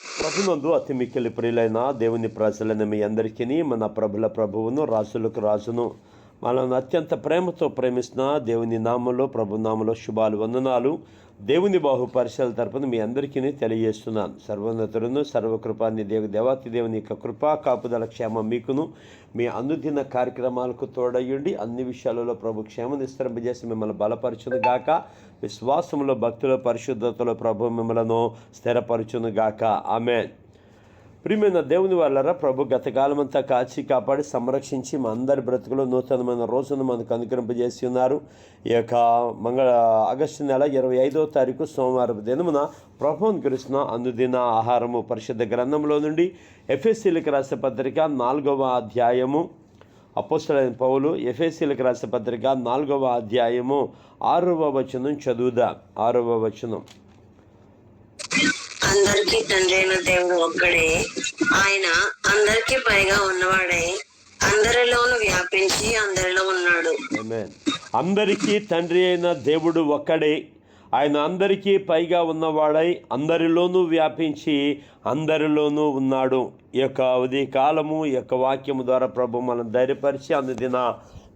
ప్రభునందు అతి మిక్కిలి ప్రియులైన దేవుని ప్రజలైన మీ అందరికీ మన ప్రభుల ప్రభువును రాసులకు రాసును మనల్ని అత్యంత ప్రేమతో ప్రేమిస్తున్న దేవుని నామంలో ప్రభునామంలో శుభాలు వందనాలు. దేవుని బాహు తరపున మీ అందరికీ తెలియజేస్తున్నాను. సర్వోన్నతులను సర్వకృపాన్ని దేవ దేవాతి దేవుని యొక్క కృపా కాపుదల క్షేమం మీకును. మీ అనుదిన కార్యక్రమాలకు తోడయ్యండి అన్ని విషయాలలో ప్రభు క్షేమం విస్తరింపజేసి మిమ్మల్ని బలపరచును గాక విశ్వాసంలో భక్తుల పరిశుద్ధతలో ప్రభు మిమ్మలను స్థిరపరచును గాక ఆమె ప్రియమైన దేవుని వాళ్ళరా ప్రభు గతకాలమంతా కాచి కాపాడి సంరక్షించి మా అందరి బ్రతుకులో నూతనమైన రోజును మనకు అనుగ్రహింపజేసి ఉన్నారు. ఈ యొక్క మంగళ ఆగస్టు నెల ఇరవై ఐదో తారీఖు సోమవారం దినమున ప్రభువుని కృష్ణ అందుదిన ఆహారము పరిశుద్ధ గ్రంథంలో నుండి ఎఫ్ఎస్సీలకు రాసే పత్రిక నాలుగవ అధ్యాయము అపోస్తలైన పౌలు ఎఫ్ఎస్సీలకు రాసే పత్రిక నాలుగవ అధ్యాయము ఆరవ వచనం చదువుదా. ఆరవ వచనం. అందరికీ తండ్రి అయిన దేవుడు ఒక్కడే. ఆయన అందరికీ పైగా ఉన్నవాడే. అందరిలోను వ్యాపించి అందరిలో ఉన్నాడు. అందరికీ తండ్రి అయిన దేవుడు ఒక్కడే. ఆయన అందరికీ పైగా ఉన్నవాడై అందరిలోనూ వ్యాపించి అందరిలోనూ ఉన్నాడు. ఈ యొక్క ఉదయ కాలము ఈ యొక్క వాక్యము ద్వారా ప్రభు మనం ధైర్యపరిచి అందుదిన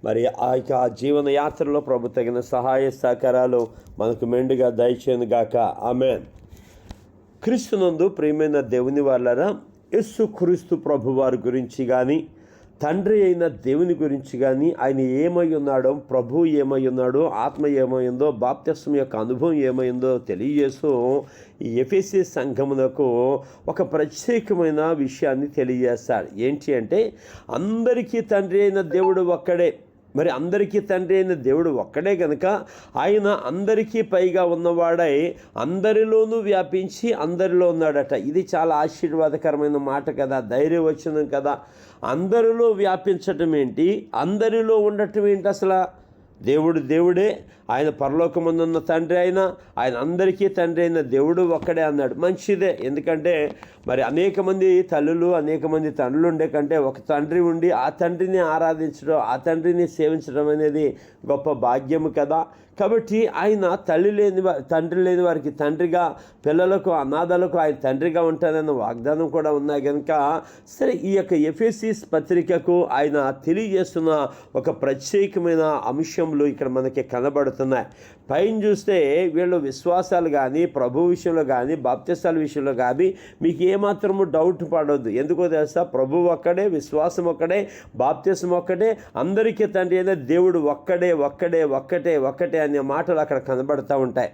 మరి ఆ యొక్క జీవన యాత్రలో ప్రభు తగిన సహాయ సహకారాలు మనకు మెండుగా దయచేను గాక. ఆమెన్. క్రీస్తునందు ప్రియమైన దేవుని వాళ్ళరా యస్సు క్రీస్తు ప్రభు వారి గురించి కానీ తండ్రి అయిన దేవుని గురించి కానీ ఆయన ఏమై ఉన్నాడో ప్రభు ఏమై ఉన్నాడో ఆత్మ ఏమైందో బాప్త్యస్వం యొక్క అనుభవం ఏమైందో తెలియజేస్తూ ఈ ఎఫ్ఎస్సి సంఘమునకు ఒక ప్రత్యేకమైన విషయాన్ని తెలియజేస్తాడు. ఏంటి అంటే అందరికీ తండ్రి అయిన దేవుడు ఒక్కడే. మరి అందరికీ తండ్రి అయిన దేవుడు ఒక్కడే కనుక ఆయన అందరికీ పైగా ఉన్నవాడై అందరిలోనూ వ్యాపించి అందరిలో ఉన్నాడట. ఇది చాలా ఆశీర్వాదకరమైన మాట కదా ధైర్యం వచ్చిన కదా. అందరిలో వ్యాపించటం ఏంటి? అందరిలో ఉండటం ఏంటి అసలు? దేవుడు దేవుడే ఆయన పరలోకమందున్న తండ్రి అయిన ఆయన అందరికీ తండ్రి అయిన దేవుడు ఒక్కడే అన్నాడు. మంచిదే. ఎందుకంటే మరి అనేక మంది తల్లులు అనేక మంది తండ్రులు ఉండే కంటే ఒక తండ్రి ఉండి ఆ తండ్రిని ఆరాధించడం ఆ తండ్రిని సేవించడం అనేది గొప్ప భాగ్యము కదా. కాబట్టి ఆయన తల్లి లేని తండ్రి లేని వారికి తండ్రిగా పిల్లలకు అనాథలకు ఆయన తండ్రిగా ఉంటానన్న వాగ్దానం కూడా ఉన్నాయి కనుక సరే ఈ యొక్క ఎఫ్ఎస్సిస్ పత్రికకు ఆయన తెలియజేస్తున్న ఒక ప్రత్యేకమైన అంశంలో ఇక్కడ మనకి కనబడుతున్నాయి. పైన చూస్తే వీళ్ళు విశ్వాసాలు కానీ ప్రభు విషయంలో కానీ బాప్తిస్తాల విషయంలో కానీ మీకు ఏమాత్రము డౌట్ పడవద్దు ఎందుకో తెలుసా? ప్రభు ఒక్కడే విశ్వాసం ఒక్కడే బాప్తిసం ఒక్కడే అందరికీ తండ్రి అయినా దేవుడు ఒక్కడే ఒక్కడే ఒక్కటే ఒక్కటే అనే మాటలు అక్కడ కనబడుతూ ఉంటాయి.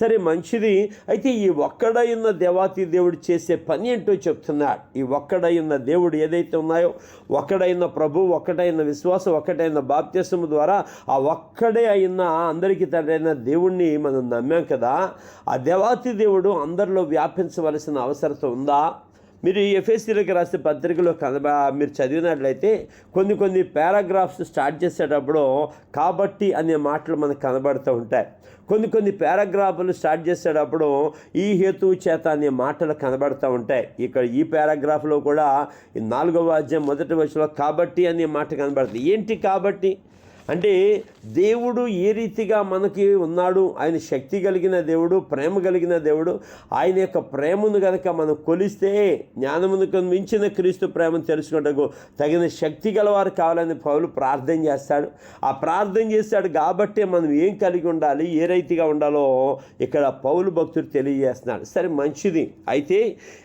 సరే మంచిది. అయితే ఈ ఒక్కడైన దేవాతి దేవుడు చేసే పని ఏంటో చెప్తున్నాడు. ఈ ఒక్కడైన దేవుడు ఏదైతే ఉన్నాయో ఒక్కడైన ప్రభు ఒక్కటైన విశ్వాసం ఒక్కటైన బాప్త్యసము ద్వారా ఆ ఒక్కడే అయిన అందరికీ తండ్రి అయిన దేవుణ్ణి మనం నమ్మాం కదా ఆ దేవాతి దేవుడు అందరిలో వ్యాపించవలసిన అవసరత ఉందా? మీరు ఈ ఎఫ్ఎస్సీలకు రాసే పత్రికలో కనబ మీరు చదివినట్లయితే కొన్ని కొన్ని పారాగ్రాఫ్స్ స్టార్ట్ చేసేటప్పుడు కాబట్టి అనే మాటలు మనకు కనబడుతూ ఉంటాయి. కొన్ని కొన్ని పారాగ్రాఫ్లు స్టార్ట్ చేసేటప్పుడు ఈ హేతువు చేత అనే మాటలు కనబడుతూ ఉంటాయి. ఇక్కడ ఈ పారాగ్రాఫ్లో కూడా ఈ నాలుగవ అధ్యాయం మొదటి వచ్చలో కాబట్టి అనే మాట కనబడుతుంది. ఏంటి కాబట్టి? అంటే దేవుడు ఏ రీతిగా మనకి ఉన్నాడు ఆయన శక్తి కలిగిన దేవుడు ప్రేమ కలిగిన దేవుడు ఆయన యొక్క ప్రేమను కనుక మనం కొలిస్తే జ్ఞానమునకు మించిన క్రీస్తు ప్రేమను తెలుసుకుంటకు తగిన శక్తి గలవారు కావాలని పౌలు ప్రార్థన చేస్తాడు. ఆ ప్రార్థన చేస్తాడు కాబట్టే మనం ఏం కలిగి ఉండాలి ఏ రీతిగా ఉండాలో ఇక్కడ పౌలు భక్తుడు తెలియజేస్తున్నాడు. సరే మంచిది. అయితే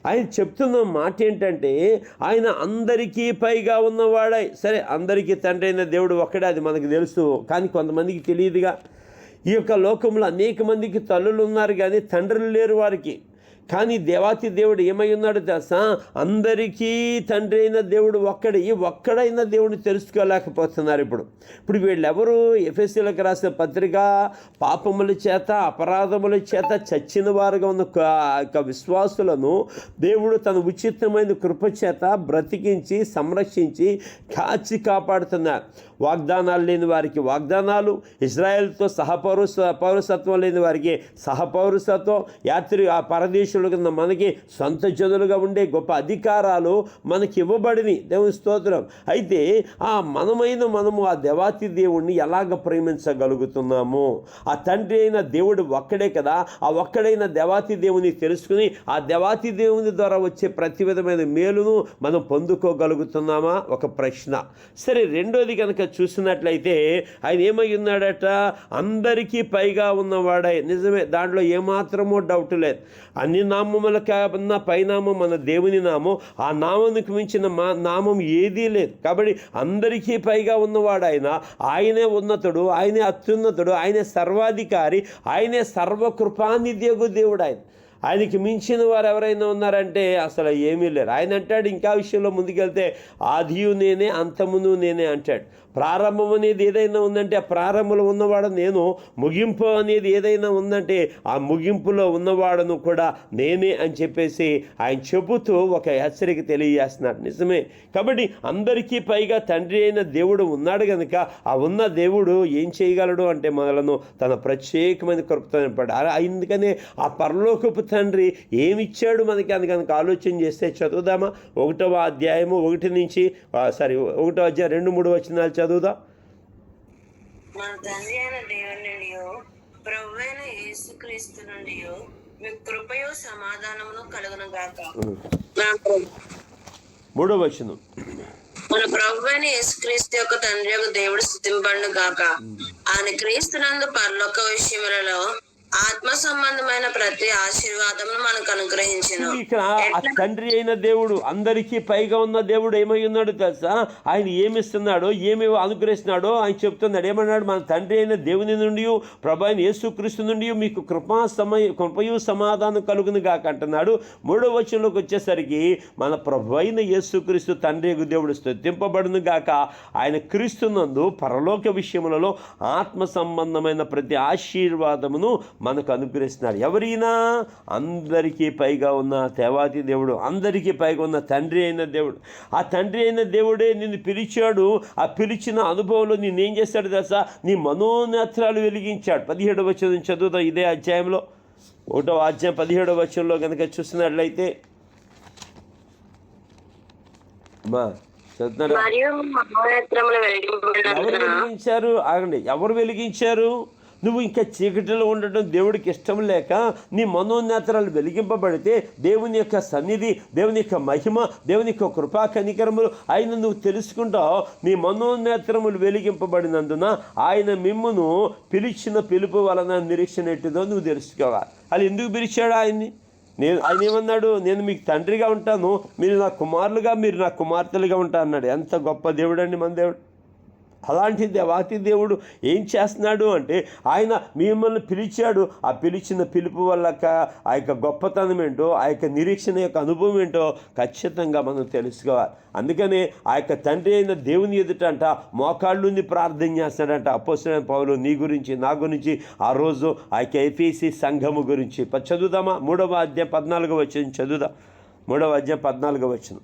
ఆయన చెప్తున్న మాట ఏంటంటే ఆయన అందరికీ పైగా ఉన్నవాడై సరే అందరికీ తండ్రి అయిన దేవుడు ఒక్కడే అది మనకు తెలుసు. కానీ కొంతమందికి తెలియదుగా. ఈ యొక్క లోకంలో అనేక మందికి తల్లులు ఉన్నారు కానీ తండ్రులు లేరు వారికి. కానీ దేవాతి దేవుడు ఏమై ఉన్నాడు తెలుసా? అందరికీ తండ్రి అయిన దేవుడు ఒక్కడే. ఒక్కడైనా ఒక్కడైన దేవుడిని తెలుసుకోలేకపోతున్నారు ఇప్పుడు. ఇప్పుడు వీళ్ళెవరు? ఎఫ్ఎస్సీలకు రాసిన పత్రిక పాపముల చేత అపరాధముల చేత చచ్చిన వారుగా ఉన్న విశ్వాసులను దేవుడు తన ఉచితమైన కృప చేత బ్రతికించి సంరక్షించి కాచి కాపాడుతున్నారు. వాగ్దానాలు లేని వారికి వాగ్దానాలు ఇజ్రాయెల్తో సహపౌరస పౌరసత్వం లేని వారికి సహపౌరసత్వం యాత్రి ఆ పరదేశ మనుషుల కింద మనకి సొంత జనులుగా ఉండే గొప్ప అధికారాలు మనకి ఇవ్వబడినవి దేవుని స్తోత్రం. అయితే ఆ మనమైన మనము ఆ దేవాతి దేవుణ్ణి ఎలాగ ప్రేమించగలుగుతున్నాము? ఆ తండ్రి అయిన దేవుడు ఒక్కడే కదా. ఆ ఒక్కడైన దేవాతి దేవుని తెలుసుకుని ఆ దేవాతి దేవుని ద్వారా వచ్చే ప్రతి విధమైన మేలును మనం పొందుకోగలుగుతున్నామా? ఒక ప్రశ్న. సరే రెండోది కనుక చూసినట్లయితే ఆయన ఏమై ఉన్నాడట? అందరికీ పైగా ఉన్నవాడై. నిజమే దాంట్లో ఏమాత్రమో డౌట్ లేదు. అన్ని నామముల కన్నా పైనామం మన దేవుని నామం ఆ నామానికి మించిన మా నామం ఏదీ లేదు. కాబట్టి అందరికీ పైగా ఉన్నవాడు ఆయన. ఆయనే ఉన్నతుడు ఆయనే అత్యున్నతుడు ఆయనే సర్వాధికారి ఆయనే సర్వకృపానిధ్యగు దేవుడు ఆయన. ఆయనకి మించిన వారు ఎవరైనా ఉన్నారంటే అసలు ఏమీ లేరు. ఆయన అంటాడు ఇంకా విషయంలో ముందుకెళ్తే ఆదియు నేనే అంతమును నేనే అంటాడు. ప్రారంభం అనేది ఏదైనా ఉందంటే ఆ ప్రారంభంలో ఉన్నవాడు నేను ముగింపు అనేది ఏదైనా ఉందంటే ఆ ముగింపులో ఉన్నవాడును కూడా నేనే అని చెప్పేసి ఆయన చెబుతూ ఒక హెచ్చరిక తెలియజేస్తున్నాడు. నిజమే. కాబట్టి అందరికీ పైగా తండ్రి అయిన దేవుడు ఉన్నాడు కనుక ఆ ఉన్న దేవుడు ఏం చేయగలడు అంటే మనలను తన ప్రత్యేకమైన కృపతో నింపాడు. అందుకనే ఆ పరలోకపు తండ్రి ఏమిచ్చాడు మనకి అని కనుక ఆలోచన చేస్తే చదువుదామా? ఒకటవ అధ్యాయము ఒకటి నుంచి సారీ ఒకటో అధ్యాయం రెండు మూడు వచనాలు చదువుదా? మన తండ్రి అయిన దేవుని నుండి ప్రభు అయిన యేసుక్రీస్తు నుండి మీకు కృపయో సమాధానమును కలుగును గాక. మూడో వచనం. మన ప్రభు అయిన యేసుక్రీస్తు యొక్క తండ్రి యొక్క దేవుడు స్థుతింపండు గాక. ఆయన క్రీస్తునందు పరలోక విషయములలో ఆత్మ సంబంధమైన ప్రతి ఆశీర్వాదమును మనకు అనుగ్రహించను. ఇక్కడ ఆ తండ్రి అయిన దేవుడు అందరికీ పైగా ఉన్న దేవుడు ఏమై ఉన్నాడు తెలుసా? ఆయన ఏమిస్తున్నాడో ఏమి అనుగ్రహిస్తున్నాడో ఆయన చెప్తున్నాడు. ఏమన్నాడు? మన తండ్రి అయిన దేవుని నుండి ప్రభు అయిన యేసుక్రీస్తు నుండి మీకు కృపా సమయ కృపయు సమాధానం కలుగును గాక అంటున్నాడు. మూడో వచనంలోకి వచ్చేసరికి మన ప్రభు అయిన యేసుక్రీస్తు తండ్రి దేవుడు స్థుతింపబడును గాక ఆయన క్రీస్తునందు పరలోక విషయములలో ఆత్మ సంబంధమైన ప్రతి ఆశీర్వాదమును మనకు అనుగ్రహిస్తున్నాడు ఎవరైనా అందరికీ పైగా ఉన్న దేవాతి దేవుడు అందరికీ పైగా ఉన్న తండ్రి అయిన దేవుడు ఆ తండ్రి అయిన దేవుడే నిన్ను పిలిచాడు. ఆ పిలిచిన అనుభవంలో నేను చేస్తాడు తెలుసా? నీ మనోనేత్రాలు వెలిగించాడు. పదిహేడు వచ్చిన చదువుతాం ఇదే అధ్యాయంలో. ఒకటో అధ్యాయం పదిహేడవ వచనంలో కనుక చూసినట్లయితే అమ్మా చదువుతున్నారా? ఎవరు వెలిగించారు? ఆగండి. ఎవరు వెలిగించారు? నువ్వు ఇంకా చీకటిలో ఉండటం దేవుడికి ఇష్టం లేక నీ మనోనేత్రాలు వెలిగింపబడితే దేవుని యొక్క సన్నిధి దేవుని యొక్క మహిమ దేవుని యొక్క కృపా కనికరములు ఆయన నువ్వు తెలుసుకుంటావు. నీ మనోనేత్రములు వెలిగింపబడినందున ఆయన మిమ్మును పిలిచిన పిలుపు వలన నిరీక్షణ ఎట్టిదో నువ్వు తెలుసుకోవాలి. అది ఎందుకు పిలిచాడు ఆయన్ని? నేను ఆయన ఏమన్నాడు? నేను మీకు తండ్రిగా ఉంటాను. మీరు నా కుమారులుగా మీరు నా కుమార్తెలుగా ఉంటా అన్నాడు. ఎంత గొప్ప దేవుడు అండి మన దేవుడు. అలాంటి దేవాతి దేవుడు ఏం చేస్తున్నాడు అంటే ఆయన మిమ్మల్ని పిలిచాడు. ఆ పిలిచిన పిలుపు వల్ల ఆ యొక్క గొప్పతనం ఏంటో ఆ యొక్క నిరీక్షణ యొక్క అనుభవం ఏంటో ఖచ్చితంగా మనం తెలుసుకోవాలి. అందుకనే ఆ యొక్క తండ్రి అయిన దేవుని ఎదుటంట మోకాళ్ళుని ప్రార్థన చేస్తాడంట. అపోసిన పౌలు నీ గురించి నా గురించి ఆ రోజు ఆ యొక్క ఐపీసీ సంఘము గురించి. చదువుదామా? మూడవ అధ్యాయం పద్నాలుగో వచ్చిన చదువుదా. మూడవ అధ్యాయం పద్నాలుగో వచ్చిన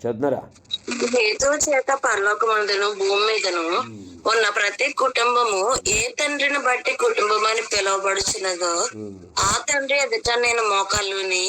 చదువున్నారా హేతువు చేత పరలోకమందును భూమి మీదను ఉన్న ప్రతి కుటుంబము ఏ తండ్రిని బట్టి కుటుంబం అని పిలువబడుచున్నదో ఆ తండ్రి ఎదుట నేను మోకాళ్ళుని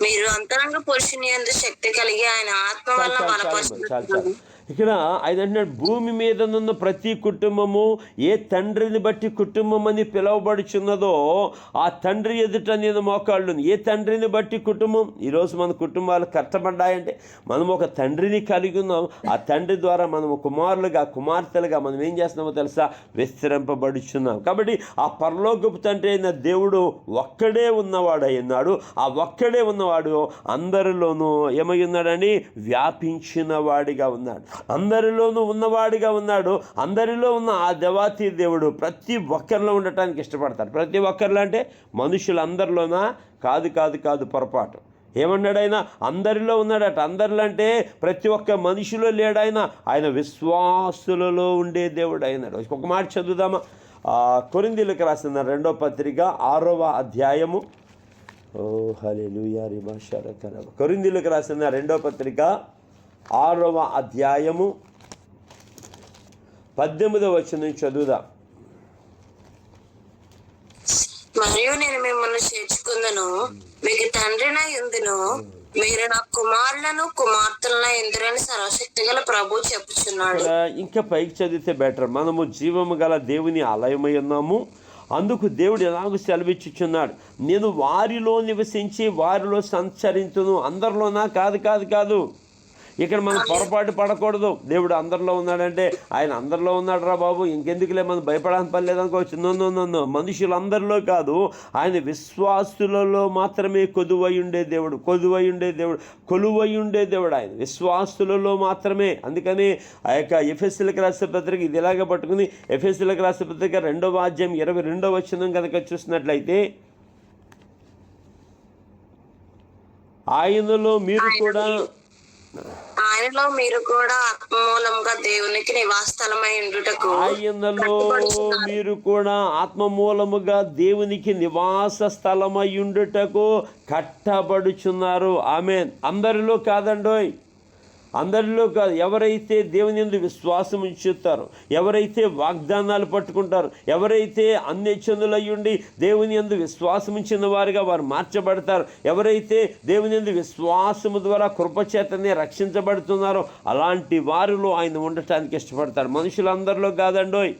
మీరు అంతరంగ పురుషుని ఎందు శక్తి కలిగి ఆయన ఆత్మ వల్ల బలపరుచున్నారు చాలు. ఇక్కడ ఆయన అంటున్నాడు భూమి మీద ఉన్న ప్రతి కుటుంబము ఏ తండ్రిని బట్టి కుటుంబం అని పిలువబడుచున్నదో ఆ తండ్రి ఎదుట నేను మోకాళ్ళు ఏ తండ్రిని బట్టి కుటుంబం? ఈరోజు మన కుటుంబాలు కష్టపడ్డాయంటే మనం ఒక తండ్రిని కలిగి ఉన్నాం. ఆ తండ్రి ద్వారా మనం కుమారులుగా కుమార్తెలుగా మనం ఏం చేస్తున్నామో తెలుసా? విస్తరింపబడుచున్నాం. కాబట్టి ఆ పరలోకపు తండ్రి అయిన దేవుడు ఒక్కడే ఉన్నవాడు ఉన్నాడు. ఆ ఒక్కడే ఉన్నవాడు అందరిలోనూ ఏమై ఉన్నాడని? వ్యాపించిన వాడిగా ఉన్నాడు. అందరిలోనూ ఉన్నవాడిగా ఉన్నాడు. అందరిలో ఉన్న ఆ దేవాతి దేవుడు ప్రతి ఒక్కరిలో ఉండటానికి ఇష్టపడతాడు. ప్రతి ఒక్కరిలో అంటే మనుషులందరిలోనా? కాదు కాదు కాదు పొరపాటు. ఏమన్నాడు ఆయన అందరిలో ఉన్నాడట. అందరిలో అంటే ప్రతి ఒక్క మనిషిలో లేడు ఆయన విశ్వాసులలో ఉండే దేవుడు అయినాడు. ఒక మాట చదువుదామా? కొరిందీలకు రాసిన రెండో పత్రిక ఆరవ అధ్యాయము. ఓ హలే లూయారి భాష కొరిందీలకు రాసిన రెండో పత్రిక ఆరవ అధ్యాయము పద్దెనిమిదవ వచనం చదువుదాం. మరియు నేను మిమ్మల్ని చేర్చుకుందును. మీకు తండ్రిన ఎందును మీరు నా కుమారులను కుమార్తెలన ఎందురని సర్వశక్తి గల ప్రభు చెప్పుచున్నాడు. ఇంకా పైకి చదివితే బెటర్. మనము జీవము గల దేవుని ఆలయమై ఉన్నాము. అందుకు దేవుడు ఎలాగో సెలవిచ్చుచున్నాడు? నేను వారిలో నివసించి వారిలో సంచరించును. అందరిలోనా? కాదు కాదు కాదు. ఇక్కడ మనం పొరపాటు పడకూడదు. దేవుడు అందరిలో ఉన్నాడంటే ఆయన అందరిలో ఉన్నాడు రా బాబు. ఇంకెందుకులే మనం భయపడాలని పని లేదనుకోవచ్చు నో నో నో నో మనుషులందరిలో కాదు ఆయన విశ్వాసులలో మాత్రమే కొదువై ఉండే దేవుడు. కొదువై ఉండే దేవుడు. కొలువై ఉండే దేవుడు ఆయన. విశ్వాసులలో మాత్రమే. అందుకని ఆ యొక్క ఎఫ్ఎస్సీలకు రాసిన పత్రిక ఇది ఇలాగ పట్టుకుని ఎఫ్ఎస్సీలకు రాసిన పత్రిక రెండవ అధ్యాయం ఇరవై రెండవ వచనం కనుక చూసినట్లయితే ఆయనలో మీరు కూడా ఆయనలో మీరు కూడా ఆత్మమూలంగా దేవునికి నివాసస్థలమై ఉండుటకు ఆయనలో మీరు కూడా ఆత్మమూలముగా దేవునికి నివాస స్థలమయ్యుండుటకు కట్టబడుచున్నారు. ఆమె అందరిలో కాదండోయ్. అందరిలో కాదు ఎవరైతే దేవుని ఎందు విశ్వాసం ఉంచుతారో ఎవరైతే వాగ్దానాలు పట్టుకుంటారో ఎవరైతే అన్యచనులయ్యుండి దేవుని ఎందు విశ్వాసం ఉంచిన వారుగా వారు మార్చబడతారు ఎవరైతే దేవుని ఎందు విశ్వాసము ద్వారా కృపచేతనే రక్షించబడుతున్నారో అలాంటి వారిలో ఆయన ఉండటానికి ఇష్టపడతారు మనుషులందరిలో కాదండోయ్.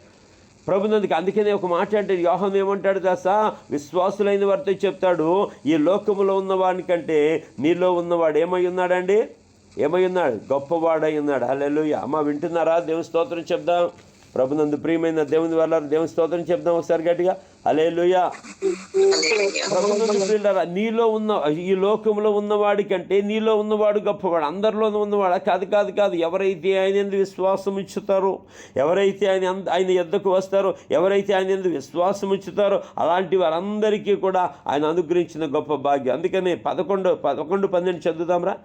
ప్రభునందుకు అందుకనే ఒక మాట అంటే యోహం ఏమంటాడు దాసా? విశ్వాసులైన వారితో చెప్తాడు ఈ లోకములో ఉన్న కంటే నీలో ఉన్నవాడు ఏమై ఉన్నాడండి? ఏమై ఉన్నాడు గొప్పవాడై ఉన్నాడు హల్లెలూయా. అమ్మ వింటున్నారా? దేవుని స్తోత్రం చెప్దాం. ప్రభునందు ప్రియమైన దేవుని వల్ల దేవుని స్తోత్రం చెప్దాం ఒకసారి గట్టిగా. ప్రభునందు ప్రియులారా, నీలో ఉన్న ఈ లోకంలో ఉన్నవాడి కంటే నీలో ఉన్నవాడు గొప్పవాడు. అందరిలోనూ ఉన్నవాడు? కాదు కాదు కాదు. ఎవరైతే ఆయన ఎందు విశ్వాసం ఇచ్చుతారో ఎవరైతే ఆయన ఆయన ఎద్దకు వస్తారో ఎవరైతే ఆయన ఎందు విశ్వాసం ఇచ్చుతారో అలాంటి వారందరికీ కూడా ఆయన అనుగ్రహించిన గొప్ప భాగ్యం. అందుకనే పదకొండు పదకొండు పన్నెండు చదువుదాంరా.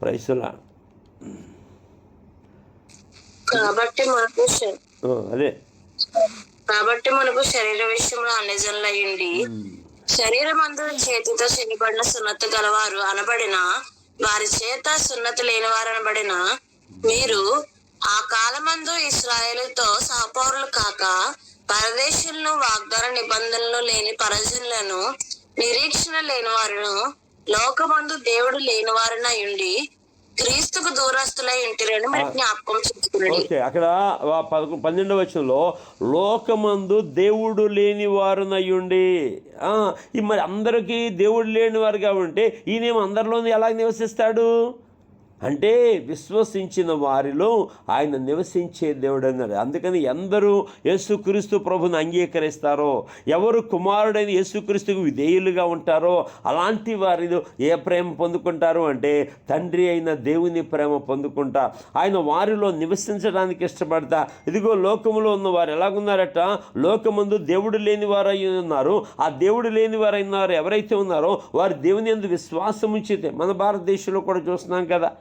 ప్రైసులా కాబట్టి మనకు అదే. కాబట్టి మనకు శరీర విషయంలో అన్యజనులయ్యండి శరీరం అందరూ చేతితో చేయబడిన సున్నత గలవారు అనబడిన వారి చేత సున్నతి లేని వారు అనబడిన మీరు ఆ కాలమందు ఇస్రాయేలుతో సహపౌరులు కాక పరదేశులను వాగ్దాన నిబంధనలు లేని పరజనులను నిరీక్షణ లేని వారును లోకమందు దేవుడు లేని వారినై ఉండి క్రీస్తుకు దూరస్తులై ఉంటిరని మరి జ్ఞాపకం చేసుకున్నాడు ఓకే అక్కడ పన్నెండవ వచనంలో లోకమందు దేవుడు లేని వారునయ్యుండి ఆ, ఈ మరి అందరికీ దేవుడు లేని వారుగా ఉంటే ఈయనేమో అందరిలోనూ ఎలా నివసిస్తాడు? అంటే విశ్వసించిన వారిలో ఆయన నివసించే దేవుడు అన్నాడు. అందుకని ఎందరూ యేసుక్రీస్తు ప్రభుని అంగీకరిస్తారో ఎవరు కుమారుడైన యేసుక్రీస్తుకు విధేయులుగా ఉంటారో అలాంటి వారిలో ఏ ప్రేమ పొందుకుంటారు అంటే తండ్రి అయిన దేవుని ప్రేమ పొందుకుంటా ఆయన వారిలో నివసించడానికి ఇష్టపడతా. ఇదిగో లోకములో ఉన్న వారు ఎలాగున్నారట? లోకమందు దేవుడు లేని వారై ఉన్నారు. ఆ దేవుడు లేని వారు ఎవరైతే ఉన్నారో వారు దేవుని ఎందు విశ్వాసం ఉంచితే మన భారతదేశంలో కూడా చూస్తున్నాం కదా.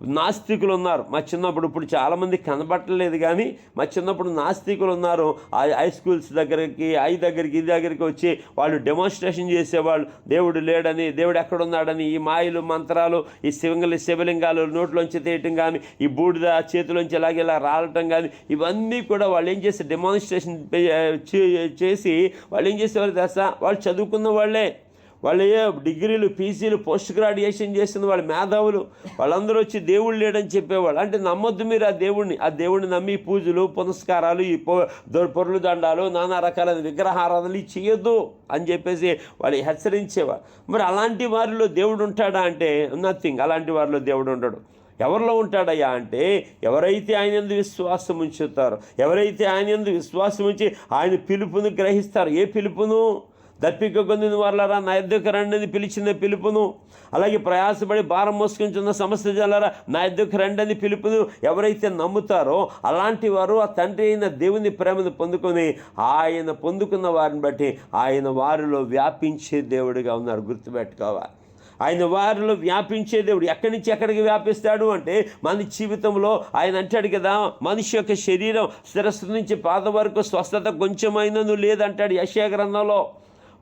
నాస్తికులు ఉన్నారు మా చిన్నప్పుడు ఇప్పుడు చాలామంది కనబట్టలేదు కానీ మా చిన్నప్పుడు నాస్తికులు ఉన్నారు ఆ హై స్కూల్స్ దగ్గరికి ఐ దగ్గరికి ఈ దగ్గరికి వచ్చి వాళ్ళు డెమోన్స్ట్రేషన్ చేసేవాళ్ళు. దేవుడు లేడని దేవుడు ఎక్కడున్నాడని ఈ మాయలు మంత్రాలు ఈ శివంగలి శివలింగాలు నోట్లోంచి తీయటం కానీ ఈ బూడిద చేతిలోంచి ఇలాగే ఇలా రాలటం కానీ ఇవన్నీ కూడా వాళ్ళు ఏం చేసి డెమోన్స్ట్రేషన్ చేసి వాళ్ళు ఏం చేసేవారు తెలుసా? వాళ్ళు చదువుకున్న వాళ్ళే. వాళ్ళు ఏ డిగ్రీలు పీసీలు పోస్ట్ గ్రాడ్యుయేషన్ చేసిన వాళ్ళ మేధావులు. వాళ్ళందరూ వచ్చి దేవుడు లేడని చెప్పేవాళ్ళు. అంటే నమ్మొద్దు మీరు ఆ దేవుడిని ఆ దేవుడిని నమ్మి పూజలు పునస్కారాలు ఈ పొ దండాలు నానా రకాలైన విగ్రహారాధనలు చేయొద్దు అని చెప్పేసి వాళ్ళు హెచ్చరించేవారు. మరి అలాంటి వారిలో దేవుడు ఉంటాడా అంటే నథింగ్ అలాంటి వారిలో దేవుడు ఉండడు. ఎవరిలో ఉంటాడయ్యా అంటే ఎవరైతే ఆయన ఎందు విశ్వాసం ఉంచుతారో ఎవరైతే ఆయన ఎందు విశ్వాసం ఉంచి ఆయన పిలుపును గ్రహిస్తారో ఏ పిలుపును? దప్పిక పొందిన వాళ్ళరా నా ఎద్దుకు రండి అని పిలిచిన పిలుపును అలాగే ప్రయాసపడి భారం మోసుకుంటున్న సమస్య జలరా నా ఎద్దుకు రండి అని పిలుపును ఎవరైతే నమ్ముతారో అలాంటి వారు ఆ తండ్రి అయిన దేవుని ప్రేమను పొందుకొని ఆయన పొందుకున్న వారిని బట్టి ఆయన వారిలో వ్యాపించే దేవుడిగా ఉన్నారు. గుర్తుపెట్టుకోవాలి. ఆయన వారిలో వ్యాపించే దేవుడు ఎక్కడి నుంచి ఎక్కడికి వ్యాపిస్తాడు అంటే మన జీవితంలో ఆయన అంటాడు కదా మనిషి యొక్క శరీరం శిరస్సు నుంచి పాద వరకు స్వస్థత కొంచెమైనను లేదంటాడు యశయ గ్రంథంలో.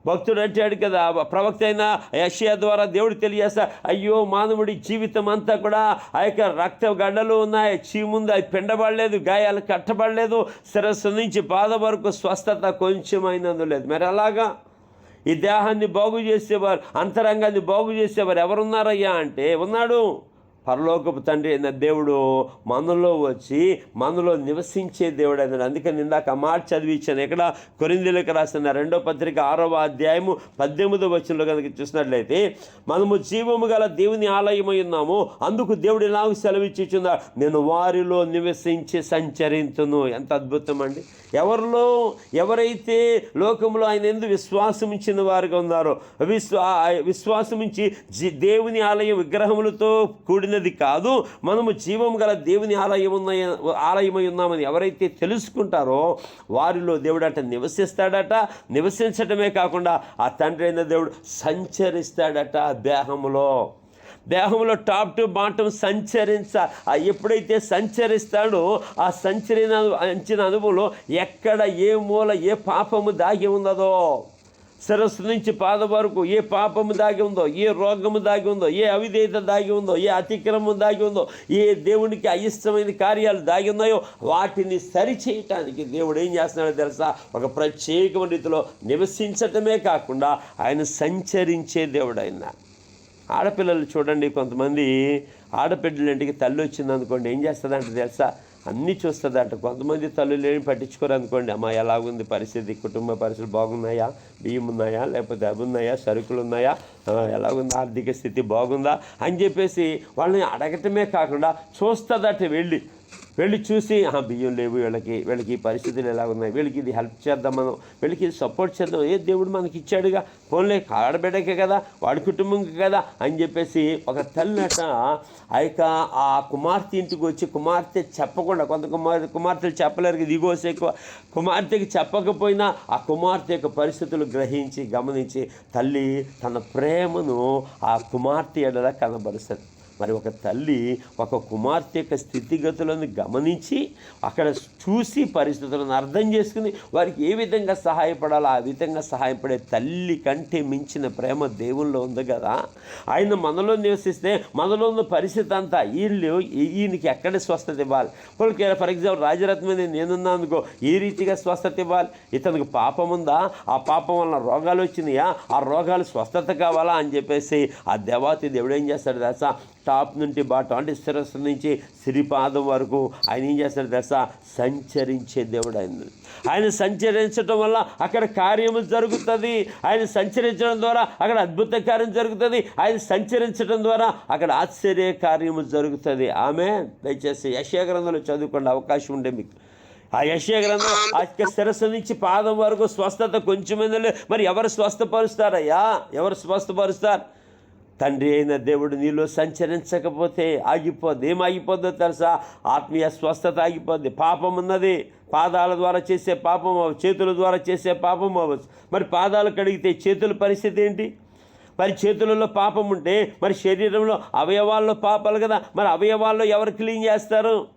భక్తుడు అంటాడు కదా ప్రవక్త అయిన యషియా ద్వారా దేవుడు తెలియజేస్తా అయ్యో మానవుడి జీవితం అంతా కూడా ఆ యొక్క రక్త గడ్డలు ఉన్నాయి చీముంది అది పిండబడలేదు గాయాలు కట్టబడలేదు శిరస్సు నుంచి బాధ వరకు స్వస్థత కొంచెమైనందు లేదు మరి అలాగా? ఈ దేహాన్ని బాగు చేసేవారు అంతరంగాన్ని బాగు చేసేవారు ఎవరున్నారయ్యా అంటే ఉన్నాడు. పరలోకపు తండ్రి అయిన దేవుడు మనలో వచ్చి మనలో నివసించే దేవుడు అయినాడు. అందుకని ఇందాక మాట చదివించాను. ఇక్కడ కొరిందులకు రాసిన రెండో పత్రిక ఆరవ అధ్యాయము పద్దెనిమిదో వచనంలో కనుక చూసినట్లయితే మనము జీవము గల దేవుని ఆలయమై ఉన్నాము. అందుకు దేవుడు ఇలాగ సెలవిచ్చుచున్నా నేను వారిలో నివసించి సంచరించును ఎంత అద్భుతం అండి. ఎవరిలో ఎవరైతే లోకంలో ఆయన ఎందుకు విశ్వాసం ఇచ్చిన వారుగా ఉన్నారో విశ్వా విశ్వాసం ఇచ్చి దేవుని ఆలయం విగ్రహములతో కూడిన కూడినది కాదు. మనము జీవం గల దేవుని ఆలయం ఉన్న ఆలయమై ఉన్నామని ఎవరైతే తెలుసుకుంటారో వారిలో దేవుడు అట నివసిస్తాడట. నివసించటమే కాకుండా ఆ తండ్రి అయిన దేవుడు సంచరిస్తాడట దేహంలో దేహంలో టాప్ టు బాటం సంచరించ ఆ ఎప్పుడైతే సంచరిస్తాడో ఆ సంచరిన అంచిన అనుభవంలో ఎక్కడ ఏ మూల ఏ పాపము దాగి ఉన్నదో శిరస్సు నుంచి పాద వరకు ఏ పాపము దాగి ఉందో ఏ రోగము దాగి ఉందో ఏ అవిధేయత దాగి ఉందో ఏ అతిక్రమం దాగి ఉందో ఏ దేవునికి అయిష్టమైన కార్యాలు దాగి ఉన్నాయో వాటిని సరిచేయటానికి దేవుడు ఏం చేస్తున్నాడో తెలుసా? ఒక ప్రత్యేకమైన రీతిలో నివసించటమే కాకుండా ఆయన సంచరించే దేవుడు ఆయన ఆడపిల్లలు చూడండి కొంతమంది ఆడపిల్లల ఇంటికి తల్లి వచ్చింది అనుకోండి ఏం చేస్తుందంటే తెలుసా? అన్నీ చూస్తుందంట కొంతమంది తల్లులేని పట్టించుకోరు అనుకోండి. అమ్మ ఎలాగుంది పరిస్థితి? కుటుంబ పరిస్థితులు బాగున్నాయా? బియ్యం ఉన్నాయా లేకపోతే అవి ఉన్నాయా సరుకులు ఉన్నాయా ఎలాగుంది? ఆర్థిక స్థితి బాగుందా? అని చెప్పేసి వాళ్ళని అడగటమే కాకుండా చూస్తుందట వెళ్ళి. వెళ్ళి చూసి ఆ బియ్యం లేవు వీళ్ళకి వీళ్ళకి ఈ పరిస్థితులు ఎలా ఉన్నాయి వీళ్ళకి ఇది హెల్ప్ చేద్దాం మనం వీళ్ళకి ఇది సపోర్ట్ చేద్దాం ఏ దేవుడు మనకి ఇచ్చాడుగా? ఫోన్లే ఆడబిడ్డకే కదా వాడి కుటుంబంకి కదా అని చెప్పేసి ఒక తల్లట ఆ యొక్క ఆ కుమార్తె ఇంటికి వచ్చి కుమార్తె చెప్పకుండా కొంత కుమార్తె కుమార్తెలు చెప్పలేరు కదా ఎక్కువ కుమార్తెకి చెప్పకపోయినా ఆ కుమార్తె యొక్క పరిస్థితులు గ్రహించి గమనించి తల్లి తన ప్రేమను ఆ కుమార్తె ఎడలా కనబరుస్తుంది మరి ఒక తల్లి ఒక కుమార్తె యొక్క స్థితిగతులను గమనించి అక్కడ చూసి పరిస్థితులను అర్థం చేసుకుని వారికి ఏ విధంగా సహాయపడాలో ఆ విధంగా సహాయపడే తల్లి కంటే మించిన ప్రేమ దేవుల్లో ఉంది కదా. ఆయన మనలో నివసిస్తే మనలో ఉన్న పరిస్థితి అంతా వీళ్ళు ఈయనకి ఎక్కడ స్వస్థత ఇవ్వాలి? వాళ్ళకి ఫర్ ఎగ్జాంపుల్ రాజరత్నం మీద అనుకో ఏ రీతిగా స్వస్థత ఇవ్వాలి? ఇతనికి పాపం ఉందా? ఆ పాపం వలన రోగాలు వచ్చినాయా? ఆ రోగాలు స్వస్థత కావాలా? అని చెప్పేసి ఆ దేవాతి దేవుడు ఏం చేస్తాడు దాసా టాప్ నుండి బాటం అంటే శిరస్సు నుంచి సిరిపాదం వరకు. ఆయన ఏం చేస్తాడు దశ సంచరించే దేవుడు ఆయన. ఆయన సంచరించడం వల్ల అక్కడ కార్యము జరుగుతుంది. ఆయన సంచరించడం ద్వారా అక్కడ అద్భుత కార్యం జరుగుతుంది. ఆయన సంచరించడం ద్వారా అక్కడ ఆశ్చర్య కార్యము జరుగుతుంది. ఆమె దయచేసి యశయ గ్రంథంలో చదువుకునే అవకాశం ఉండే మీకు. ఆ యశయ గ్రంథం ఆ యొక్క శిరస్సు నుంచి పాదం వరకు స్వస్థత కొంచెమంది మరి ఎవరు స్వస్థపరుస్తారయ్యా? ఎవరు స్వస్థపరుస్తారు? తండ్రి అయిన దేవుడు నీలో సంచరించకపోతే ఆగిపోద్ది. ఏం ఆగిపోద్దో తెలుసా? ఆత్మీయ స్వస్థత ఆగిపోద్ది. పాపం ఉన్నది. పాదాల ద్వారా చేసే పాపం అవ్వచ్చు చేతుల ద్వారా చేసే పాపం అవ్వచ్చు మరి పాదాలు కడిగితే చేతుల పరిస్థితి ఏంటి? మరి చేతులలో పాపం ఉంటే మరి శరీరంలో అవయవాల్లో పాపాలు కదా. మరి అవయవాల్లో ఎవరు క్లీన్ చేస్తారు?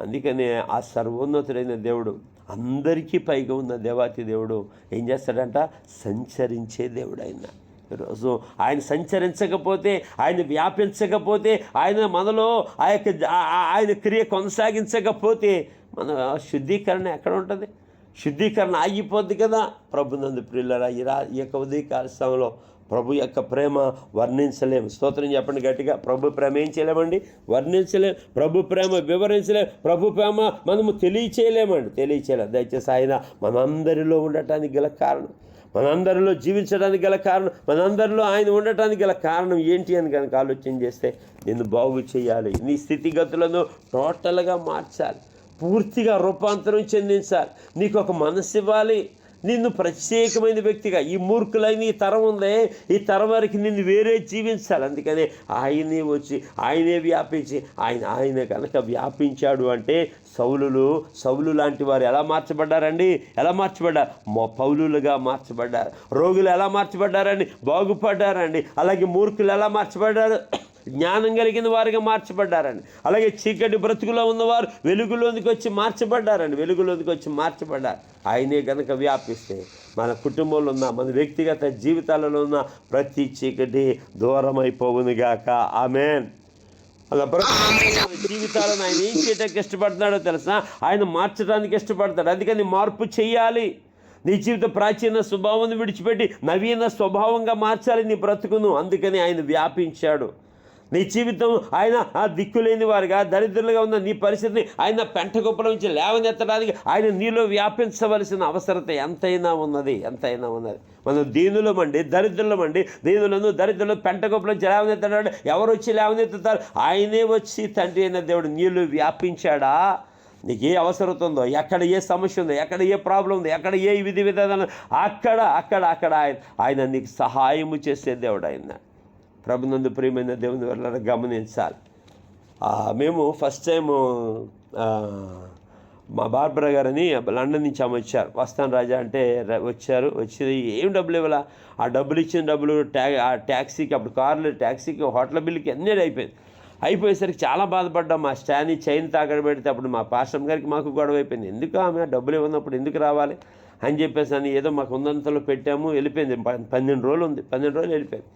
అందుకనే ఆ సర్వోన్నతుడైన దేవుడు అందరికీ పైగా ఉన్న దేవాతి దేవుడు ఏం చేస్తాడంట? సంచరించే దేవుడైనా ఈరోజు ఆయన సంచరించకపోతే ఆయన వ్యాపించకపోతే ఆయన మనలో ఆ యొక్క ఆయన క్రియ కొనసాగించకపోతే మన శుద్ధీకరణ ఎక్కడ ఉంటుంది? శుద్ధీకరణ ఆగిపోద్ది కదా. ప్రభునందు ప్రియులరా ఈ రా ఈ యొక్క ఉదయకాల సమయంలో ప్రభు యొక్క ప్రేమ వర్ణించలేము. స్తోత్రం చెప్పండి గట్టిగా. ప్రభు ప్రేమ ఏం చేయలేమండి? వర్ణించలేము. ప్రభు ప్రేమ వివరించలేము. ప్రభు ప్రేమ మనము తెలియచేయలేమండి. తెలియచేయలేము దయచేసి ఆయన మనందరిలో ఉండటానికి గల కారణం. మనందరిలో జీవించడానికి గల కారణం మనందరిలో ఆయన ఉండటానికి గల కారణం ఏంటి అని కనుక ఆలోచన చేస్తే నిన్ను బాగు చేయాలి. నీ స్థితిగతులను టోటల్గా మార్చాలి. పూర్తిగా రూపాంతరం చెందించాలి. నీకు ఒక మనసు ఇవ్వాలి. నిన్ను ప్రత్యేకమైన వ్యక్తిగా ఈ మూర్ఖులైన ఈ తరం ఉందే ఈ తరం వరకు నిన్ను వేరే జీవించాలి. అందుకనే ఆయనే వచ్చి ఆయనే వ్యాపించి ఆయన ఆయన కనుక వ్యాపించాడు అంటే సౌలులు సౌలు లాంటి వారు ఎలా మార్చబడ్డారండి? ఎలా మార్చబడ్డారు? మొ పౌలులుగా మార్చబడ్డారు. రోగులు ఎలా మార్చబడ్డారండి? బాగుపడ్డారండి. అలాగే మూర్ఖులు ఎలా మార్చబడ్డారు? జ్ఞానం కలిగిన వారిగా మార్చబడ్డారండి అలాగే చీకటి బ్రతుకులో ఉన్నవారు వెలుగులోనికి వచ్చి మార్చబడ్డారండి వెలుగులోనికి వచ్చి మార్చబడ్డారు. ఆయనే కనుక వ్యాపిస్తే మన కుటుంబంలో ఉన్న మన వ్యక్తిగత జీవితాలలో ఉన్న ప్రతి చీకటి దూరం అయిపోవునుగాక ఆమెన్. అలా జీవితాలను ఆయన ఏం చేయడానికి ఇష్టపడుతున్నాడో తెలుసా? ఆయన మార్చడానికి ఇష్టపడతాడు. అందుకని మార్పు చెయ్యాలి. నీ జీవిత ప్రాచీన స్వభావాన్ని విడిచిపెట్టి నవీన స్వభావంగా మార్చాలి నీ బ్రతుకును. అందుకని ఆయన వ్యాపించాడు. నీ జీవితం ఆయన ఆ దిక్కులేని వారుగా దరిద్రులుగా ఉన్న నీ పరిస్థితిని ఆయన పెంటగొప్పల నుంచి లేవనెత్తడానికి ఆయన నీలో వ్యాపించవలసిన అవసరత ఎంతైనా ఉన్నది ఎంతైనా ఉన్నది. మనం దీనులమండి దరిద్రులమండి దీనులను దరిద్రులు పెంటగొప్పల నుంచి లేవనెత్తడానికి ఎవరు వచ్చి లేవనెత్తుతారు? ఆయనే వచ్చి తండ్రి అయిన దేవుడు నీళ్ళు వ్యాపించాడా? నీకు ఏ అవసరం ఉందో? ఎక్కడ ఏ సమస్య ఉందో? ఎక్కడ ఏ ప్రాబ్లం ఉందో? ఎక్కడ ఏ విధి విధానం అక్కడ అక్కడ అక్కడ ఆయన ఆయన నీకు సహాయము చేసే దేవుడు ఆయన. ప్రభునందు ప్రియమైన దేవుని వల్ల గమనించాలి. మేము ఫస్ట్ టైము మా బార్బరా గారని లండన్ నుంచి ఆమె వచ్చారు. వస్తాను రాజా అంటే వచ్చారు. వచ్చి ఏం డబ్బులు ఇవ్వాలా? ఆ డబ్బులు ఇచ్చిన డబ్బులు ట్యా ఆ ట్యాక్సీకి అప్పుడు కార్లు ట్యాక్సీకి హోటల్ బిల్లుకి అన్నీ అయిపోయింది. అయిపోయేసరికి చాలా బాధపడ్డాం. మా స్టాని చైన్ తాకడ పెడితే అప్పుడు మా పాశ్రమ్ గారికి మాకు గొడవ అయిపోయింది. ఎందుకు ఆమె డబ్బులు ఇవ్వనప్పుడు ఎందుకు రావాలి అని చెప్పేసి అని ఏదో మాకు ఉన్నంతలో పెట్టాము. వెళ్ళిపోయింది. పన్నెండు రోజులు ఉంది. పన్నెండు రోజులు వెళ్ళిపోయింది.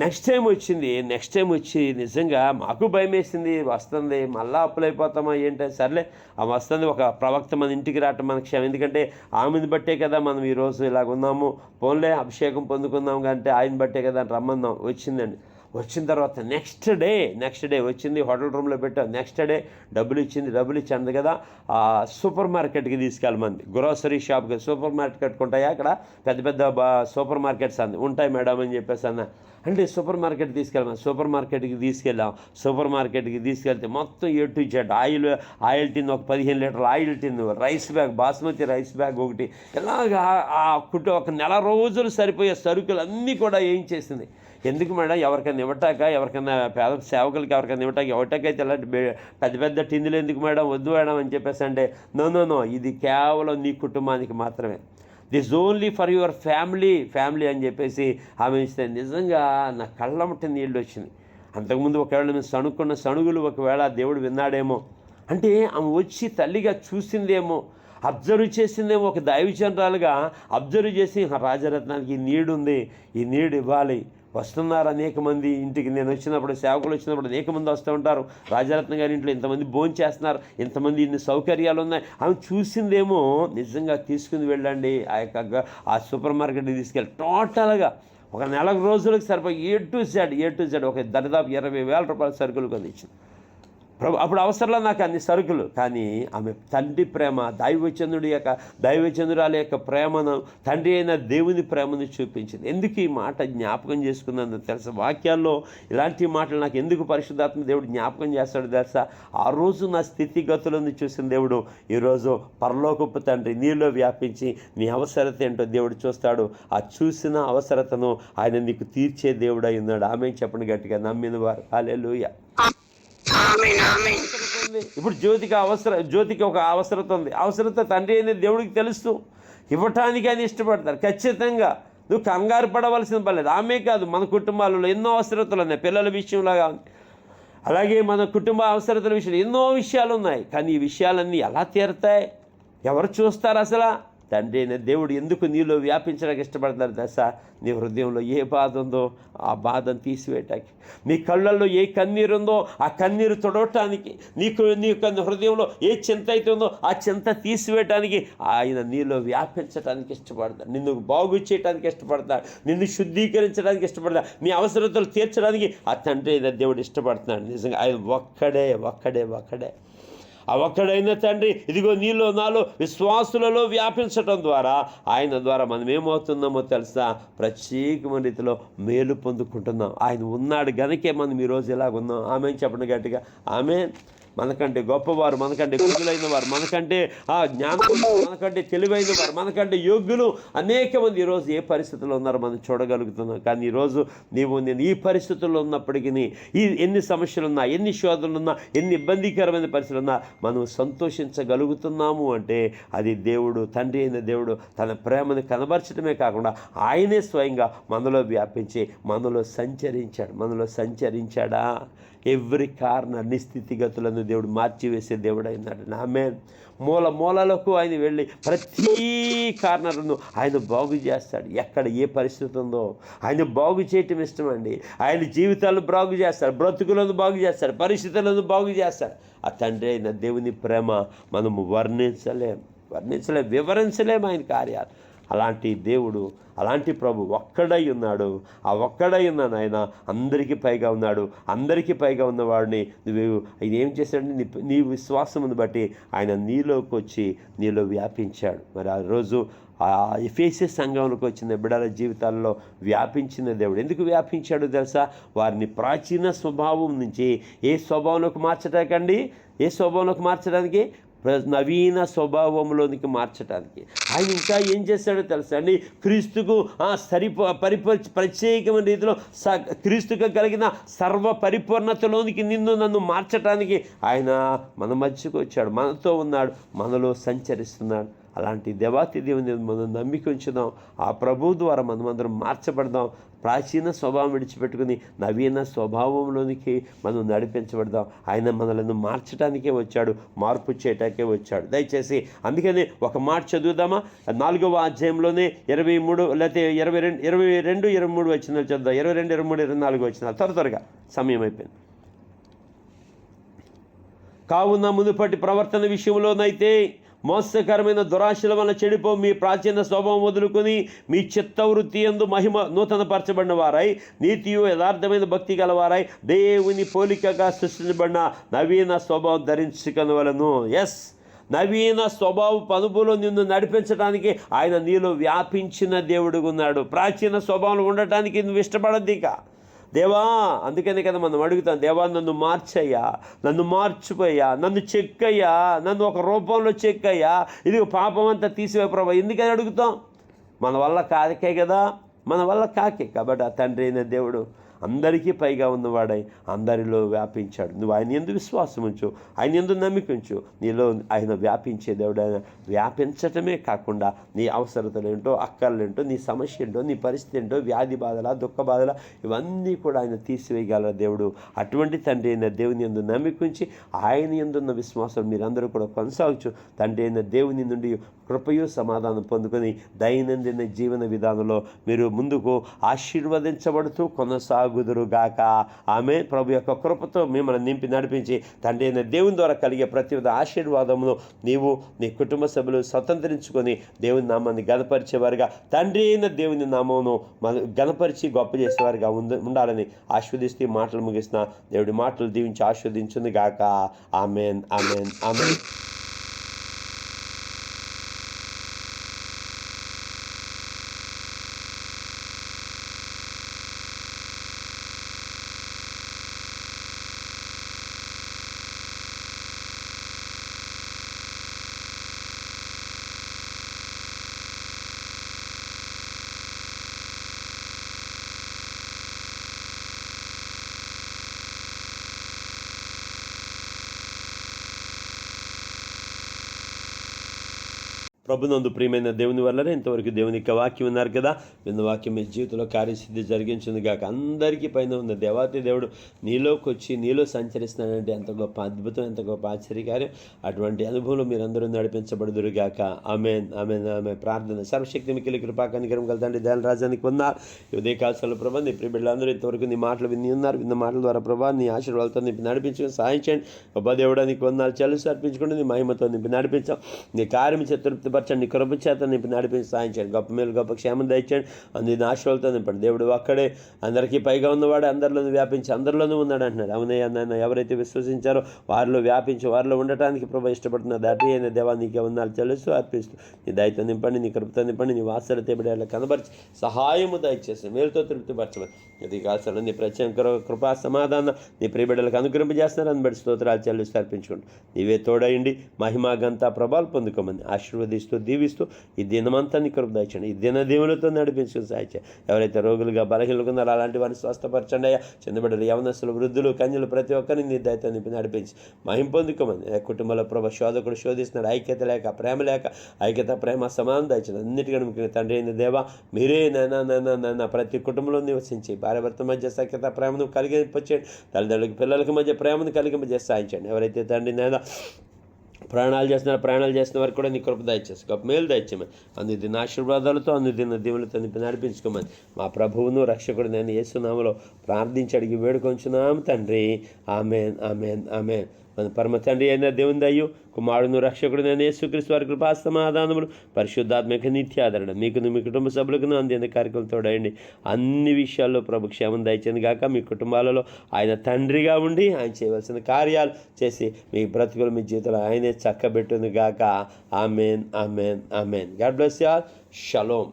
నెక్స్ట్ టైం వచ్చింది నెక్స్ట్ టైం వచ్చి నిజంగా మాకు భయం వేసింది వస్తుంది మళ్ళీ అప్పులైపోతామా ఏంటి సర్లే ఆ వస్తుంది ఒక ప్రవక్త మన ఇంటికి రావటం మన క్షేమం. ఎందుకంటే ఆమెను బట్టే కదా మనం ఈరోజు ఇలాగ ఉన్నాము పోన్లే అభిషేకం పొందుకుందాం అంటే ఆయన బట్టే కదా అని రమ్మన్నాం వచ్చిందండి. వచ్చిన తర్వాత నెక్స్ట్ డే నెక్స్ట్ డే వచ్చింది హోటల్ రూమ్లో పెట్టాం నెక్స్ట్ డే డబ్బులు ఇచ్చింది డబ్బులు ఇచ్చింది కదా ఆ సూపర్ మార్కెట్కి తీసుకెళ్ళమంది గ్రోసరీ షాప్కి సూపర్ మార్కెట్ ఉంటాయా అక్కడ? పెద్ద పెద్ద బా సూపర్ మార్కెట్స్ అంది ఉంటాయి మేడం అని చెప్పేసి అన్న. అంటే సూపర్ మార్కెట్ తీసుకెళ్ళాం సూపర్ మార్కెట్కి తీసుకెళ్ళాం. సూపర్ మార్కెట్కి తీసుకెళ్తే మొత్తం A to Z oil oil tin ఒక పదిహేను లీటర్ల oil tin rice bag basmati rice bag ఒకటి. ఇలాగ ఆ కుటుంబ ఒక నెల రోజులు సరిపోయే సరుకులు అన్నీ కూడా ఏం చేసింది? ఎందుకు మేడం? ఎవరికైనా ఇవ్వటాక ఎవరికైనా పేద సేవకులకి ఎవరికైనా ఇవ్వటాక ఇవ్వటాకైతే ఇలాంటి పెద్ద పెద్ద టిందులు ఎందుకు మేడం? వద్దు మేడం అని చెప్పేసి అంటే నో నో నో ఇది కేవలం నీ కుటుంబానికి మాత్రమే. This only for your family family అని చెప్పేసి ఆమె ఇస్తే నిజంగా నా కళ్ళమట నీళ్ళు వచ్చింది. అంతకుముందు ఒకవేళ మేము సణుక్కున్న సణుగులు ఒకవేళ దేవుడు విన్నాడేమో అంటే ఆమె వచ్చి తల్లిగా చూసిందేమో అబ్జర్వ్ చేసిందేమో ఒక దైవజనరాలుగా అబ్జర్వ్ చేసి రాజరత్నానికి ఈ నీడు ఉంది ఈ నీడు ఇవ్వాలి వస్తున్నారు అనేక మంది. ఇంటికి నేను వచ్చినప్పుడు సేవకులు వచ్చినప్పుడు అనేక మంది వస్తూ ఉంటారు. రాజరత్న గారి ఇంట్లో ఇంతమంది భోజనం చేస్తున్నారు. ఇంతమంది ఇన్ని సౌకర్యాలు ఉన్నాయి. ఆమె చూసిందేమో నిజంగా తీసుకుని వెళ్ళండి. ఆ యొక్క ఆ సూపర్ మార్కెట్కి తీసుకెళ్ళి టోటల్గా ఒక నెల రోజులకు సరిపోయి A to Z A to Z ఒక దరిదాపు ఇరవై వేల రూపాయల సరుకులు కొనిచ్చింది. ప్రభు అప్పుడు అవసరంలో నాకు అన్ని సరుకులు. కానీ ఆమె తండ్రి ప్రేమ దైవచంద్రుడి యొక్క దైవచంద్రురాల యొక్క ప్రేమను తండ్రి అయిన దేవుని ప్రేమను చూపించింది. ఎందుకు ఈ మాట జ్ఞాపకం చేసుకున్నాను తెలుసా? వాక్యాల్లో ఇలాంటి మాటలు నాకు ఎందుకు పరిశుద్ధాత్మ దేవుడు జ్ఞాపకం చేస్తాడు తెలుసా? ఆ రోజు నా స్థితిగతులను చూసిన దేవుడు ఈరోజు పరలోకపు తండ్రి నీలో వ్యాపించి నీ అవసరత ఏంటో దేవుడు చూస్తాడు. ఆ చూసిన అవసరతను ఆయన నీకు తీర్చే దేవుడు అయి ఉన్నాడు. ఆమె చెప్పండి గట్టిగా? నమ్మిన వారు హాలెలూయా ఇప్పుడు జ్యోతికి అవసరం జ్యోతికి ఒక అవసరత ఉంది. అవసరత తండ్రి అనేది దేవుడికి తెలుస్తూ ఇవ్వటానికి అని ఇష్టపడతారు. ఖచ్చితంగా. నువ్వు కంగారు పడవలసిన పర్లేదు ఆమె కాదు మన కుటుంబాలలో ఎన్నో అవసరతలు ఉన్నాయి. పిల్లల విషయంలో ఉంది. అలాగే మన కుటుంబ అవసరతల విషయంలో ఎన్నో విషయాలు ఉన్నాయి. కానీ ఈ విషయాలన్నీ ఎలా తీరుతాయి? ఎవరు చూస్తారు అసలు? తండ్రి అయిన దేవుడు ఎందుకు నీలో వ్యాపించడానికి ఇష్టపడతారు దశ? నీ హృదయంలో ఏ బాధ ఉందో ఆ బాధను తీసివేయటానికి. నీ కళ్ళల్లో ఏ కన్నీరు ఉందో ఆ కన్నీరు తొడవటానికి. నీకు నీ యొక్క హృదయంలో ఏ చింత అయితే ఉందో ఆ చింత తీసివేయటానికి ఆయన నీలో వ్యాపించడానికి ఇష్టపడతాడు. నిన్ను బాగు చేయడానికి ఇష్టపడతాడు. నిన్ను శుద్ధీకరించడానికి ఇష్టపడతాడు. నీ అవసరతలు తీర్చడానికి ఆ తండ్రి అయిన దేవుడు ఇష్టపడుతున్నాడు. నిజంగా ఆయన ఒక్కడే ఒక్కడే ఒక్కడే. ఆ ఒక్కడైన తండ్రి. ఇదిగో నీలో నాలో విశ్వాసులలో వ్యాపించటం ద్వారా ఆయన ద్వారా మనం ఏమవుతున్నామో తెలుసా? ప్రత్యేకమైన రీతిలో మేలు పొందుకుంటున్నాం. ఆయన ఉన్నాడు గనకే మనం ఈరోజు ఇలాగ ఉన్నాం ఆమె చెప్పండి గట్టిగా. ఆమె మనకంటే గొప్పవారు మనకంటే కుదులైన వారు మనకంటే ఆ జ్ఞానం మనకంటే తెలివైన వారు మనకంటే యోగ్యులు అనేక మంది ఈరోజు ఏ పరిస్థితుల్లో ఉన్నారో మనం చూడగలుగుతున్నాం. కానీ ఈరోజు నీవు నేను ఈ పరిస్థితుల్లో ఉన్నప్పటికీ ఈ ఎన్ని సమస్యలు ఉన్నా ఎన్ని శోధనలు ఉన్నా ఎన్ని ఇబ్బందికరమైన పరిస్థితులు ఉన్నా మనం సంతోషించగలుగుతున్నాము అంటే అది దేవుడు తండ్రి అయిన దేవుడు తన ప్రేమను కనబరచడమే కాకుండా ఆయనే స్వయంగా మనలో వ్యాపించి మనలో సంచరించాడు మనలో సంచరించాడా? ఎవ్రీ కార్నర్ నిస్థితిగతులను దేవుడు మార్చివేసే దేవుడు అయినాడు ఆమె మూల మూలలకు ఆయన వెళ్ళి ప్రతి కార్నర్ను ఆయన బాగు చేస్తాడు. ఎక్కడ ఏ పరిస్థితి ఉందో ఆయన బాగు చేయటం ఇష్టం అండి ఆయన జీవితాలను బాగు చేస్తాడు. బ్రతుకులను బాగు చేస్తాడు. పరిస్థితులను బాగు చేస్తాడు. ఆ తండ్రి అయిన దేవుని ప్రేమ మనము వర్ణించలేం. వర్ణించలేం. వివరించలేం ఆయన కార్యాలు. అలాంటి దేవుడు అలాంటి ప్రభు ఒక్కడై ఉన్నాడు. ఆ ఒక్కడై ఉన్న నాయన అందరికీ పైగా ఉన్నాడు. అందరికీ పైగా ఉన్నవాడిని నువ్వు ఆయన ఏం చేశాడంటే నీ నీ విశ్వాసమును బట్టి ఆయన నీలోకి వచ్చి నీలో వ్యాపించాడు. మరి ఆ రోజు ఆ ఎఫేసే సంఘంలోకి వచ్చిన బిడల జీవితాల్లో వ్యాపించిన దేవుడు. ఎందుకు వ్యాపించాడు తెలుసా? వారిని ప్రాచీన స్వభావం నుంచి ఏ స్వభావంలోకి మార్చటానికండి ఏ స్వభావంలోకి మార్చడానికి? నవీన స్వభావంలోనికి మార్చడానికి ఆయన ఇంకా ఏం చేశాడో తెలుసా అండి? క్రీస్తుకు సరిపో పరిప ప్రత్యేకమైన రీతిలో స క్రీస్తుకు కలిగిన సర్వ పరిపూర్ణతలోనికి నిన్ను నన్ను మార్చడానికి ఆయన మన మధ్యకు వచ్చాడు. మనతో ఉన్నాడు. మనలో సంచరిస్తున్నాడు. అలాంటి దేవాతి దేవుని మనం నమ్మిక ఉంచుదాం. ఆ ప్రభు ద్వారా మనమందరం మార్చబడదాం. ప్రాచీన స్వభావం విడిచిపెట్టుకుని నవీన స్వభావంలోనికి మనం నడిపించబడదాం. ఆయన మనలను మార్చడానికే వచ్చాడు మార్పు చేయటానికే వచ్చాడు. దయచేసి అందుకనే ఒక మాట చదువుదామా? నాలుగవ అధ్యాయంలోనే ఇరవై మూడు లేకపోతే ఇరవై రెండు ఇరవై రెండు ఇరవై మూడు వచ్చినాలు చదువుదాం. ఇరవై రెండు ఇరవై మూడు ఇరవై నాలుగు వచ్చినాలు త్వర త్వరగా సమయం అయిపోయింది. కావున మునుపటి ప్రవర్తన విషయంలోనైతే మోసకరమైన దురాశల వలన చెడిపో మీ ప్రాచీన స్వభావం వదులుకుని మీ చిత్తవృత్తి ఎందు మహిమ నూతనపరచబడిన వారై నీతియు యథార్థమైన భక్తి గలవారై దేవుని పోలికగా సృష్టించబడిన నవీన స్వభావం ధరించుకొనవలను. ఎస్ నవీన స్వభావ పనుపులో నిన్ను నడిపించడానికి ఆయన నీలో వ్యాపించిన దేవుడుగున్నాడు. ప్రాచీన స్వభావం ఉండటానికి నువ్వు ఇష్టపడద్దిక దేవా అందుకనే కదా మనం అడుగుతాం దేవా నన్ను మార్చయ్యా నన్ను మార్చిపోయా నన్ను చెక్కయ్యా నన్ను ఒక రూపంలో చెక్కయ్యా ఇది పాపం అంతా తీసివే ప్రభా ఎందుకని అడుగుతాం? మన వల్ల కాదకే కదా మన వల్ల కాకే కాబట్టి ఆ తండ్రి అయిన దేవుడు అందరికీ పైగా ఉన్నవాడై అందరిలో వ్యాపించాడు. నువ్వు ఆయన ఎందు విశ్వాసం ఉంచు ఆయన ఎందు నమ్మిక ఉంచు. నీలో ఆయన వ్యాపించే దేవుడు ఆయన వ్యాపించటమే కాకుండా నీ అవసరతలు ఏంటో అక్కర్లేంటో నీ సమస్య ఏంటో నీ పరిస్థితి ఏంటో వ్యాధి బాధల దుఃఖ బాధల ఇవన్నీ కూడా ఆయన తీసివేయగల దేవుడు. అటువంటి తండ్రి అయిన దేవుని ఎందు నమ్మిక ఉంచి ఆయన ఎందున్న విశ్వాసం మీరందరూ కూడా కొనసాగచ్చు. తండ్రి అయిన దేవుని నుండి కృపయు సమాధానం పొందుకొని దైనందిన జీవన విధానంలో మీరు ముందుకు ఆశీర్వదించబడుతూ కొనసాగు కొనసాగుదురుగాక ఆమె ప్రభు యొక్క కృపతో మిమ్మల్ని నింపి నడిపించి తండ్రి అయిన దేవుని ద్వారా కలిగే ప్రతి విధ ఆశీర్వాదమును నీవు నీ కుటుంబ సభ్యులు స్వతంత్రించుకొని దేవుని నామాన్ని గనపరిచేవారుగా తండ్రి అయిన దేవుని నామమును మన గనపరిచి గొప్ప చేసేవారుగా ఉంద ఉండాలని ఆస్వాదిస్తూ మాటలు ముగిసిన దేవుడి మాటలు దీవించి ఆస్వాదించుంది గాక ఆమెన్. ఆమెన్. ఆమెన్. ప్రభునందు ప్రియమైన దేవుని వల్లనే ఇంతవరకు దేవుని యొక్క వాక్యం ఉన్నారు కదా. విన్న వాక్యం మీ జీవితంలో కార్యసిద్ధి జరిగించింది కాక అందరికీ పైన ఉన్న దేవాతి దేవుడు నీలోకి వచ్చి నీలో సంచరిస్తున్నాడంటే ఎంత గొప్ప అద్భుతం ఎంత గొప్ప ఆశ్చర్యకార్యం. అటువంటి అనుభవంలో మీరందరూ నడిపించబడుదురుగాక ఆమెన్ ఆమెన్ ఆమె ప్రార్థన సర్వశక్తి మిక్కిలి కృపాకనికరం కలదండి దయాల రాజానికి ఉన్నారు ఉదయ కాల్సలు ప్రభా నీ ప్రియబిడ్డలందరూ ఇంతవరకు నీ మాటలు విని ఉన్నారు. విన్న మాటల ద్వారా ప్రభా నీ ఆశీర్వాదాలతో నింపి నడిపించుకుని సాయం చేయండి. గొప్ప దేవుడానికి వందాలు చెల్లిసి అర్పించుకుంటే నీ మహిమతో నింపి నడిపించాం. నీ కార్యం చతుర్థి బలపరచండి నీ కృప చేత నింపి నడిపించి సాధించండి. గొప్ప మేలు గొప్ప క్షేమం దయచేయండి. అంది ఆశీర్వాదాలతో నింపండి. దేవుడు ఒక్కడే. అందరికీ పైగా ఉన్నవాడు అందరిలోనూ వ్యాపించి అందరిలోనూ ఉన్నాడు అంటున్నాడు. అవునయ్య నాయన ఎవరైతే విశ్వసించారో వారిలో వ్యాపించి వారిలో ఉండటానికి ప్రభు ఇష్టపడుతున్న దాటి అయిన దేవా నీకే వందాలు తెలుస్తూ అర్పిస్తూ నీ దయతో నింపండి నీ కృపతో నింపండి నీ వాసన తేబడి కనబరిచి సహాయము దయచేసి మేలుతో తృప్తిపరచమని. ఇది కాసలు నీ ప్రత్యేక కృపా సమాధానం నీ ప్రియబిడ్డలకు అనుగ్రహింపజేస్తున్నారని బట్టి స్తోత్రాలు చెల్లిస్తూ అర్పించుకోండి నీవే తోడయండి మహిమా గంతా ప్రభాలు పొందుకోమని ఆశీర్వదిస్తూ దీవిస్తూ ఈ దినమంతా నీ కృప దాయించండి. ఈ దిన దేవులతో నడిపించుకుని సాయచే. ఎవరైతే రోగులుగా బలహీనలుగా ఉన్నారో అలాంటి వారిని స్వస్థపరచండి అయ్యా. చిన్నబిడ్డలు యవనస్తులు వృద్ధులు కన్యలు ప్రతి ఒక్కరిని నీ దయతో నింపి నడిపించి మహింపొందుకోమని కుటుంబంలో ప్రభ శోధకుడు శోధిస్తున్నాడు ఐక్యత లేక ప్రేమ లేక ఐక్యత ప్రేమ సమానం దయచండి. అన్నిటికంటే ముఖ్యంగా తండ్రి అయిన దేవా మీరే నాన్న నాన్న నాన్న ప్రతి కుటుంబంలో నివసించి భార్య భర్త మధ్య సఖ్యత ప్రేమను కలిగింపచేయండి. తల్లిదండ్రులకు పిల్లలకి మధ్య ప్రేమను కలిగింపజేసి సాయించండి ఎవరైతే తండ్రి నాయన ప్రాణాలు చేస్తున్నారు ప్రయాణాలు చేస్తున్న వారికి కూడా నీ కృప దయచేసి గొప్ప మేలు దయచేయమని. అందు దిన ఆశీర్వాదాలతో అందు దిన దీవులతో నింపి నడిపించుకోమని. మా ప్రభువును రక్షకుడు నేను యేసునామలో ప్రార్థించి అడిగి వేడుకొంచున్నాం తండ్రి. Amen amen amen. మన పరమ తండ్రి అయిన దేవుని దయ్యు కుమారుడును రక్షకుడు నేను యేసుక్రీస్తు వారి కృపా సమాధానములు పరిశుద్ధాత్మక నిత్యాదరణ మీకును మీ కుటుంబ సభ్యులకును అందిన కార్యక్రమం తోడండి అన్ని విషయాల్లో ప్రభు క్షేమం దయచేది గాక. మీ కుటుంబాలలో ఆయన తండ్రిగా ఉండి ఆయన చేయవలసిన కార్యాలు చేసి మీ బ్రతుకులు మీ జీవితంలో ఆయనే చక్కబెట్టును గాక. Amen amen amen. God bless you shalom